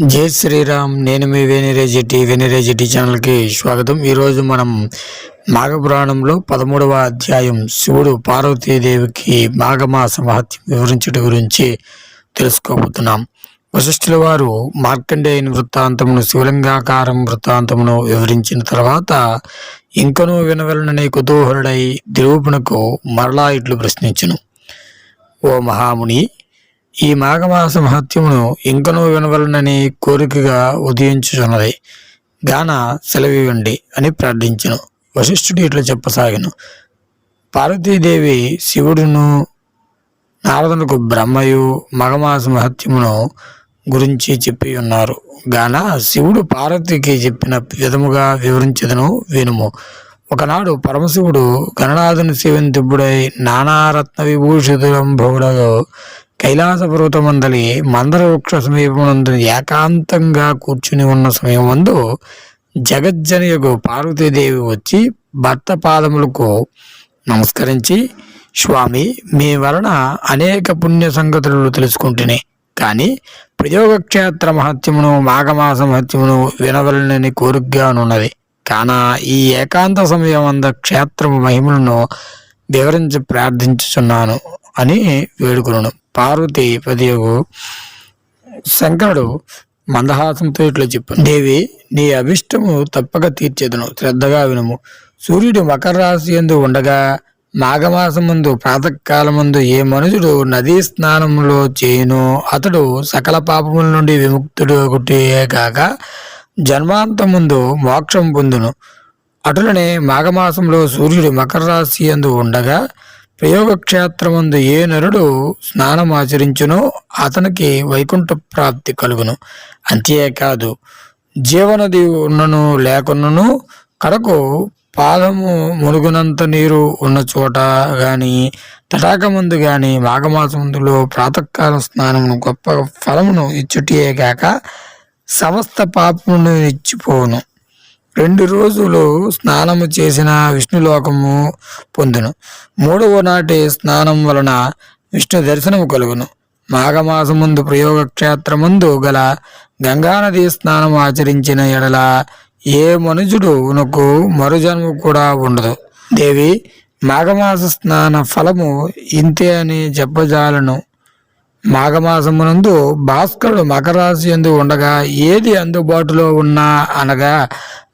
జై శ్రీరామ్ నేను మీ వేణిరేజెట్టి వేణిరేజెట్టి ఛానల్కి స్వాగతం. ఈరోజు మనం మాఘపురాణంలో పదమూడవ అధ్యాయం శివుడు పార్వతీదేవికి మాఘమాస మహత్యం వివరించడం గురించి తెలుసుకోబోతున్నాం. వశిష్ఠుల వారు మార్కండేయుని వృత్తాంతమును శివలింగాకారం వృత్తాంతమును వివరించిన తర్వాత ఇంకనూ వినవలనని కుతూహలుడై ద్రూపునకు మరలా ఇట్లు ప్రశ్నించును. ఓ మహాముని ఈ మాఘమాస మహత్యమును ఇంకనూ వినవలనని కోరికగా ఉదయించుచున్నది. గాన సెలవివ్వండి అని ప్రార్థించను. వశిష్ఠుడు ఇట్లా చెప్పసాగాను. పార్వతీదేవి శివుడును నారదునకు బ్రహ్మయు మగమాస మహత్యమును గురించి చెప్పి ఉన్నారు గాన శివుడు పార్వతికి చెప్పిన విధముగా వివరించదను వినుము. ఒకనాడు పరమశివుడు గణనాథుని సేవంతిబ్బుడై నానారత్న విభూషితులంభవుడలో కైలాస పర్వతమందలి మందర వృక్ష సమీపమునందు ఏకాంతంగా కూర్చుని ఉన్న సమయం మందు జగజ్జనయకు పార్వతీదేవి వచ్చి భర్త పాదములకు నమస్కరించి స్వామి మీ వలన అనేక పుణ్య సంగతులు తెలుసుకుంటుని. కానీ ప్రయోగక్షేత్ర మహత్యమును మాఘమాస మహత్యమును వినవలనని కోరికగానున్నది కాన ఈ ఏకాంత సమయం అంద క్షేత్రము మహిమలను వివరించి ప్రార్థించుచున్నాను అని వేడుకును పార్వతి పదియగు శంకరుడు మందహాసంతో ఇట్లా చెప్పు దేవి నీ అభిష్టము తప్పక తీర్చేదను. శ్రద్ధగా వినుము. సూర్యుడు మకర రాశి ఎందు ఉండగా మాఘమాసం ముందు ప్రాతకాలమందు ఏ మనుషుడు నదీ స్నానంలో చేయును? అతడు సకల పాపముల నుండి విముక్తుడు ఒకటే కాక జన్మాంతం ముందు మోక్షం పొందును. అటులనే మాఘమాసంలో సూర్యుడు మకర రాశి ఎందు ఉండగా ప్రయోగక్షేత్రమందు ఏ నరుడు స్నానం ఆచరించునో అతనికి వైకుంఠ ప్రాప్తి కలుగును. అంతేకాదు జీవనది ఉన్నను లేకున్నను కడకు పాదము మునుగునంత నీరు ఉన్న చోట గాని తటాక ముందు గాని మాఘమాసముందులో ప్రాతకాల స్నానమును గొప్ప ఫలమును ఇచ్చుటియే కాక సమస్త పాపమును ఇచ్చిపోవును రెండు రోజులు స్నానము చేసిన విష్ణులోకము పొందును. మూడవ నాటి స్నానం వలన విష్ణు దర్శనము కలుగును. మాఘమాసముందు ప్రయోగక్షేత్రముందు గల గంగానది స్నానం ఆచరించిన ఎడల ఏ మనుజుడునకు మరుజన్మ కూడా ఉండదు. దేవి మాఘమాస స్నాన ఫలము ఇంతే అని చెప్పజాలను. మాఘమాసమునందు భాస్కరుడు మకరాశి ఎందు ఉండగా ఏది అందుబాటులో ఉన్నా అనగా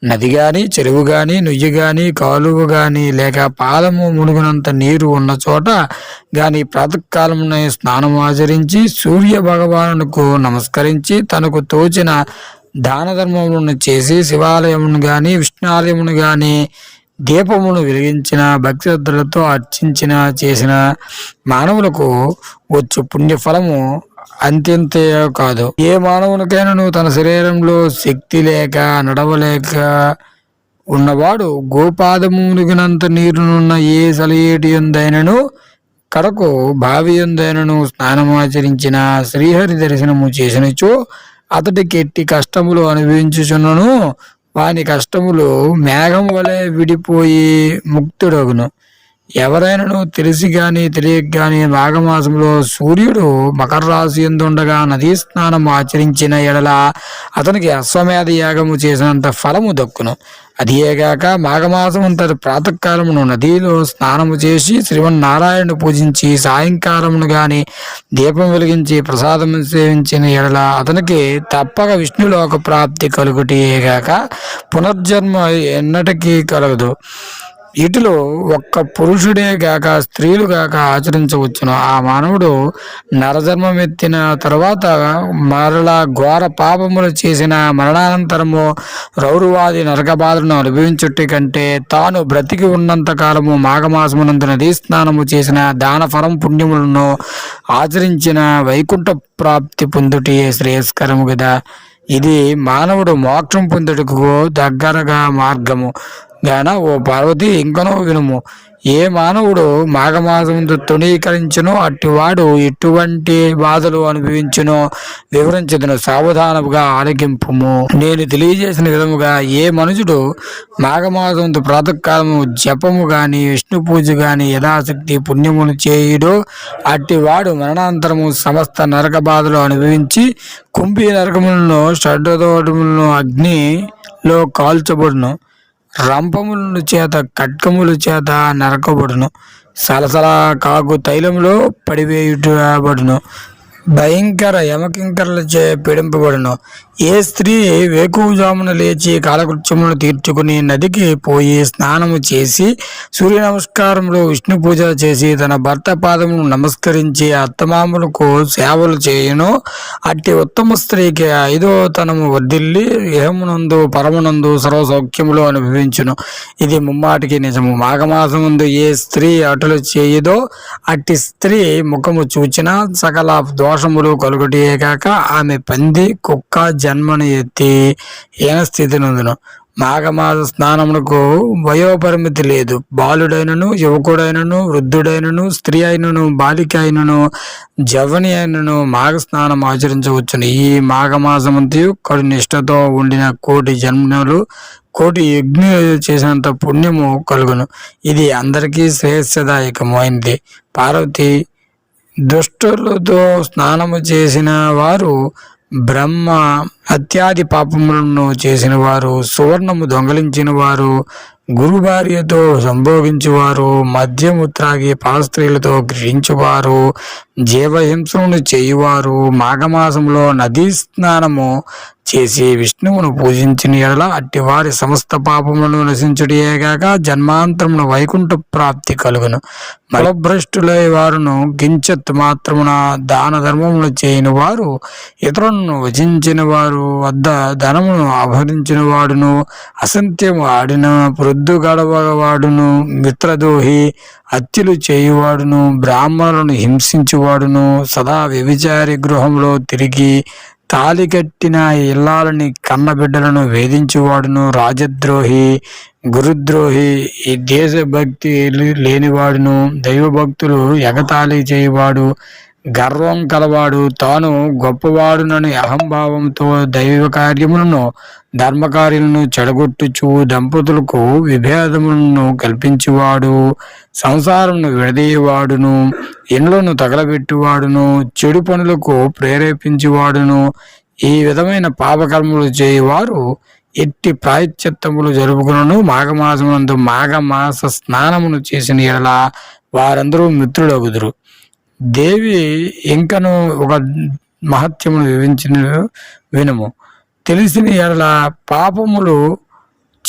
నది గాని చెరువు గాని నుయ్యి గాని కాలువ గాని లేక పాదము మునుగునంత నీరు ఉన్న చోట గాని ప్రాతకాలమునే స్నానం ఆచరించి సూర్య భగవానుకు నమస్కరించి తనకు తోచిన దాన ధర్మములను చేసి శివాలయమును గాని విష్ణాలయమును గాని దీపమును వెలిగించిన భక్తిశ్రద్ధలతో అర్చించిన చేసిన మానవులకు వచ్చు పుణ్యఫలము అంతింతే కాదు. ఏ మానవునికైనా తన శరీరంలో శక్తి లేక నడవలేక ఉన్నవాడు గోపాదమునిగినంత నీరునున్న ఏ సలయేటి ఎందైనను కడకు బావి స్నానమాచరించిన శ్రీహరి దర్శనము చేసినచో అతడికి ఎట్టి కష్టములు అనుభవించుచున్నను వాని కష్టములు మేఘం వలె విడిపోయి ముక్తుడగును. ఎవరైనను తెలిసి గాని తెలియక గాని మాఘమాసంలో సూర్యుడు మకర రాశి ఎందుండగా నదీ స్నానం ఆచరించిన ఎడల అతనికి అశ్వమేధ యాగము చేసినంత ఫలము దక్కును. అదియేగాక మాఘమాసం అంతటి ప్రాతకాలమును నదిలో స్నానము చేసి శ్రీమన్నారాయణను పూజించి సాయంకాలమును గాని దీపం వెలిగించి ప్రసాదం సేవించిన ఎడల అతనికి తప్పక విష్ణులోక ప్రాప్తి కలుగుటియేగాక పునర్జన్మ ఎన్నటికీ కలగదు. వీటిలో ఒక్క పురుషుడే గాక స్త్రీలు గాక ఆచరించవచ్చును. ఆ మానవుడు నరజన్మం ఎత్తిన తర్వాత మరలా ఘోర పాపములు చేసిన మరణానంతరము రౌరువాది నరక బాధను అనుభవించుట కంటే తాను బ్రతికి ఉన్నంత కాలము మాఘమాసమునందు నదీ స్నానము చేసిన దానఫరం పుణ్యములను ఆచరించిన వైకుంఠ ప్రాప్తి పొందుటే శ్రేయస్కరము కదా ఇది మానవుడు మోక్షం పొందుటకు దగ్గరగా మార్గము. గాన ఓ పార్వతి ఇంకనో వినుము. ఏ మానవుడు మాఘమాసముందు తృణీకరించునో అట్టివాడు ఎటువంటి బాధలు అనుభవించునో వివరించదును. సావధానముగా ఆలకింపుము. నేను తెలియజేసిన విధముగా ఏ మనుషుడు మాఘమాసముందు ప్రాతకాలము జపము గాని విష్ణు పూజ గాని యథాశక్తి పుణ్యములు చేయుడు అట్టివాడు మరణాంతరము సమస్త నరక బాధలు అనుభవించి కుంభి నరకములను షడ్డోటములను అగ్నిలో కాల్చబడును. రంపముల చేత ఖడ్గముల చేత నరకబడును. సలసల కాకు తైలంలో పడివేయుటబడును భయంకర యమకింకరలచే పీడింపబడును. ఏ స్త్రీ వేకువజామున లేచి కాలకృత్యములను తీర్చుకుని నదికి పోయి స్నానము చేసి సూర్య నమస్కారంలో విష్ణు పూజ చేసి తన భర్త పాదమును నమస్కరించి అత్తమాములకు సేవలు చేయును. అట్టి ఉత్తమ స్త్రీకి ఐదో తనము వర్ధిల్లి ఇహమునందు పరమునందు సర్వ సౌఖ్యములు అనుభవించును. ఇది ముమ్మాటికి నిజము. మాఘమాసముందు ఏ స్త్రీ అటులు చేయదో అట్టి స్త్రీ ముఖము చూచిన సకల దోషములు కలుగుటే కాక ఆమె పంది కుక్క జన్మను ఎత్తి ఈయన స్థితి నందును. మాఘమాస స్నానమునకు వయోపరిమితి లేదు. బాలుడైనను యువకుడైనను వృద్ధుడైనను స్త్రీ అయినను బాలిక అయినను జవని అయినను మాఘ స్నానం ఆచరించవచ్చును. ఈ మాఘమాసమంతయు కడు నిష్ఠతో ఉండిన కోటి జన్మలు కోటి యజ్ఞ చేసినంత పుణ్యము కలుగును. ఇది అందరికీ శ్రేయస్సదాయకమైనది. పార్వతి దుష్టులతో స్నానము చేసిన వారు బ్రహ్మ అత్యాది పాపములను చేసిన వారు సువర్ణము దొంగలించిన వారు గురు భార్యతో సంభోగించువారు మద్యము త్రాగి పాల స్త్రీలతో గ్రహించేవారు జీవహింసను చేయువారు మాఘమాసంలో నదీ స్నానము చేసి విష్ణువును పూజించిన ఎడల అట్టి వారి సమస్త పాపములను నశించుడియేగాక జన్మాంతరమున వైకుంఠ ప్రాప్తి కలుగును. మలభ్రష్టులై వారును కించత్ మాత్రమున దాన ధర్మములు చేయని వారు ఇతరులను వచించిన వారు వద్ద ధనమును అపహరించిన వాడును అసంత్యము ఆడిన వృద్ధు గడవవాడును మిత్రదోహి హత్యలు చేయువాడును బ్రాహ్మణులను హింసించువాడును సదా వ్యభిచారి గృహంలో తిరిగి తాలి కట్టిన ఇల్లాలని కన్నబిడ్డలను వేధించువాడును రాజద్రోహి గురుద్రోహి ఈ దేశభక్తి లేనివాడును దైవభక్తులు ఎగతాళి చేయువాడు గర్వం కలవాడు తాను గొప్పవాడునని అహంభావంతో దైవ కార్యములను ధర్మకార్యులను చెడగొట్టుచు దంపతులకు విభేదములను కల్పించేవాడు సంసారమును విడదీయవాడును ఇండ్లను తగలబెట్టువాడును చెడు పనులకు ప్రేరేపించేవాడును. ఈ విధమైన పాపకర్మలు చేయవారు ఎట్టి ప్రాయశ్చిత్తములు జరుపుకును మాఘమాసమునందు మాఘమాస స్నానమును చేసిన ఎడల వారందరూ మిత్రులగుదురు. దేవి ఇంకను ఒక మహత్యమును వివరించిన వినము. తెలిసిన ఎడల పాపములు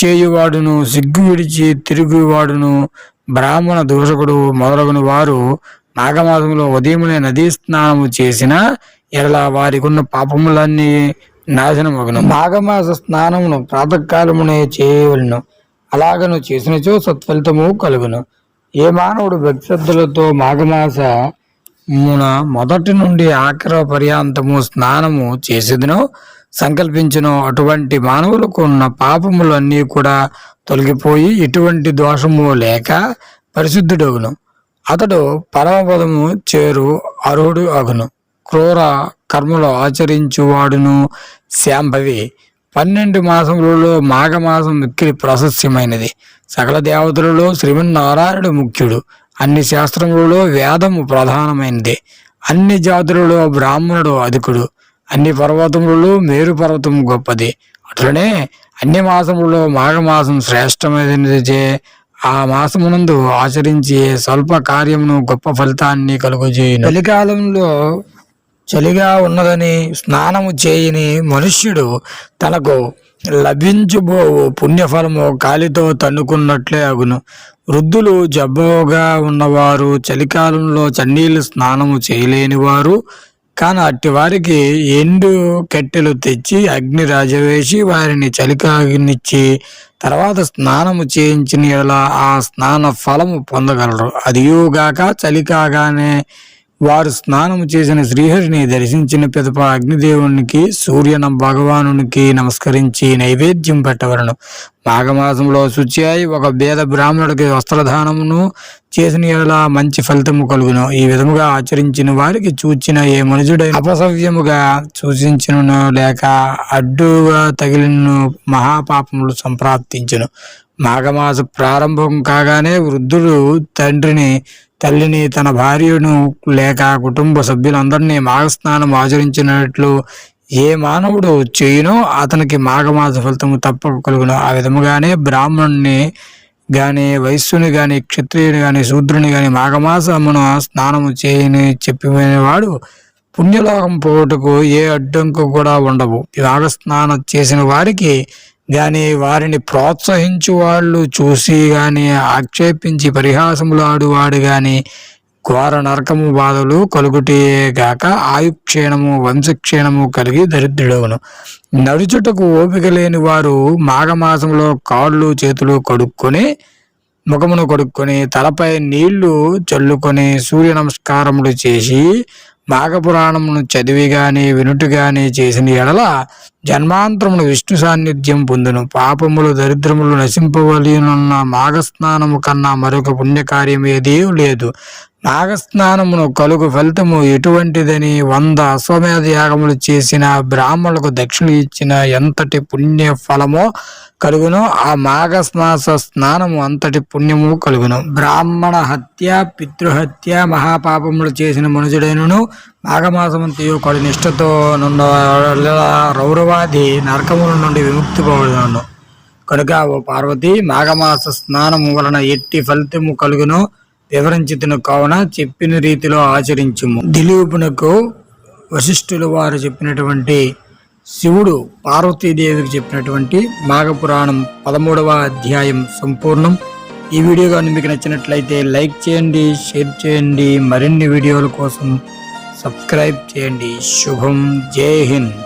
చేయువాడును సిగ్గు విడిచి తిరుగువాడును బ్రాహ్మణ దూషకుడు మొదలగుని వారు నాగమాసంలో ఉదయమునే నదీ స్నానము చేసిన ఎడల వారికి ఉన్న పాపములన్నీ నాశనమగును. నాగమాస స్నానమును ప్రాతకాలమునే చేయవలను. అలాగను చేసినచో సత్ఫలితము కలుగును. ఏ మానవుడు భక్తిశ్రద్ధలతో మాఘమాస మున మొదటి నుండి ఆఖరి పర్యాంతము స్నానము చేసేదినో సంకల్పించును. అటువంటి మానవులకు ఉన్న పాపములు అన్నీ కూడా తొలగిపోయి ఎటువంటి దోషము లేక పరిశుద్ధుడగును. అతడు పరమపదము చేరు అర్హుడు అగును. క్రూర కర్మలు ఆచరించువాడును శాంభవి. పన్నెండు మాసములలో మాఘమాసం మిక్కిలి ప్రశస్యమైనది సకల దేవతలలో శ్రీమన్నారాయణుడు ముఖ్యుడు. అన్ని శాస్త్రములలో వేదము ప్రధానమైనది. అన్ని జాతులలో బ్రాహ్మణుడు అధికుడు. అన్ని పర్వతములలో మేరు పర్వతం గొప్పది. అట్లనే అన్ని మాసములలో మాఘమాసం శ్రేష్టమైనది ఆ మాసమునందు ఆచరించి స్వల్ప కార్యమును గొప్ప ఫలితాన్ని కలుగజేయును. చలికాలంలో చలిగా ఉన్నదని స్నానము చేయని మనుష్యుడు తనకు లభించుబో పుణ్యఫలము కాలితో తన్నుకున్నట్లే అగును. వృద్ధులు జబ్బుగా ఉన్నవారు చలికాలంలో చన్నీళ్ళు స్నానము చేయలేని వారు కానీ అట్టి వారికి ఎండు కట్టెలు తెచ్చి అగ్ని రాజవేసి వారిని చలికాగినిచ్చి తర్వాత స్నానము చేయించిన ఎలా ఆ స్నాన ఫలము పొందగలరు. అదియుగాక చలికాగానే వారు స్నానము చేసిన శ్రీహరిని దర్శించిన పిదప అగ్నిదేవునికి సూర్య భగవానునికి నమస్కరించి నైవేద్యం పెట్టవలను. మాఘమాసంలో శుచియాయి ఒక భేద బ్రాహ్మణుడికి వస్త్రదానమును చేసిన ఎలా మంచి ఫలితము కలుగును. ఈ విధముగా ఆచరించిన వారికి చూచిన ఏ మనుషుడైన అపసవ్యముగా సూచించును లేక అడ్డుగా తగిలిన మహాపాపములు సంప్రాప్తించును. మాఘమాస ప్రారంభం కాగానే వృద్ధుడు తండ్రిని తల్లిని తన భార్యను లేక కుటుంబ సభ్యులందరినీ మాఘస్నానం ఆచరించినట్లు ఏ మానవుడు చేయునో అతనికి మాఘమాస ఫలితము తప్పక కలుగును. ఆ విధముగానే బ్రాహ్మణుని గాని వైశ్యుని గాని క్షత్రియుని గాని శూద్రుని గాని మాఘమాసమున స్నానము చేయని చెప్పినవాడు పుణ్యలోకం పోటుకు ఏ అడ్డంకు కూడా ఉండవు. యాగ స్నానం చేసిన వారికి గాని వారిని ప్రోత్సహించు వాళ్ళు చూసి గాని ఆక్షేపించి పరిహాసములు ఆడువాడు గాని ఘోర నరకము బాధలు కలుగుటే గాక ఆయుక్షీణము వంశక్షీణము కలిగి దరిద్రుడవును నడుచుటకు ఓపిక లేని వారు మాఘమాసంలో కాళ్ళు చేతులు కడుక్కొని ముఖమును కడుక్కొని తలపై నీళ్ళు చల్లుకొని సూర్య నమస్కారములు చేసి నాగపురాణమును చదివి గాని వినుటి గాని చేసిన ఎడల జన్మాంతరమును విష్ణు సాన్నిధ్యం పొందును. పాపములు దరిద్రములు నశింపవలనున్న మాఘస్నానము కన్నా మరొక పుణ్యకార్యం ఏదీ లేదు. నాగస్నానమును కలుగు ఫలితము ఎటువంటిదని వంద అశ్వమేధ యాగములు చేసిన బ్రాహ్మణులకు దక్షిణ ఇచ్చిన ఎంతటి పుణ్య ఫలమో కలుగును ఆ మాఘస్నాస స్నానము అంతటి పుణ్యము కలుగును. బ్రాహ్మణ హత్య పితృహత్య మహాపాపములు చేసిన మనుషుడైనను మాఘమాసమంతయు కొడు నిష్ఠతో నుండ రౌరవాది నరకముల నుండి విముక్తి పొందను. కనుక ఓ పార్వతి మాఘమాస స్నానము వలన ఎట్టి ఫలితము కలుగును వివరించుతును కావున చెప్పిన రీతిలో ఆచరించుము. దిలీపునకు వశిష్ఠులు వారు చెప్పినటువంటి శివుడు పార్వతీదేవికి చెప్పినటువంటి మాఘపురాణం పదమూడవ అధ్యాయం సంపూర్ణం. ఈ వీడియో కానీ మీకు నచ్చినట్లయితే లైక్ చేయండి షేర్ చేయండి. మరిన్ని వీడియోల కోసం సబ్స్క్రైబ్ చేయండి. శుభం. జై హింద్.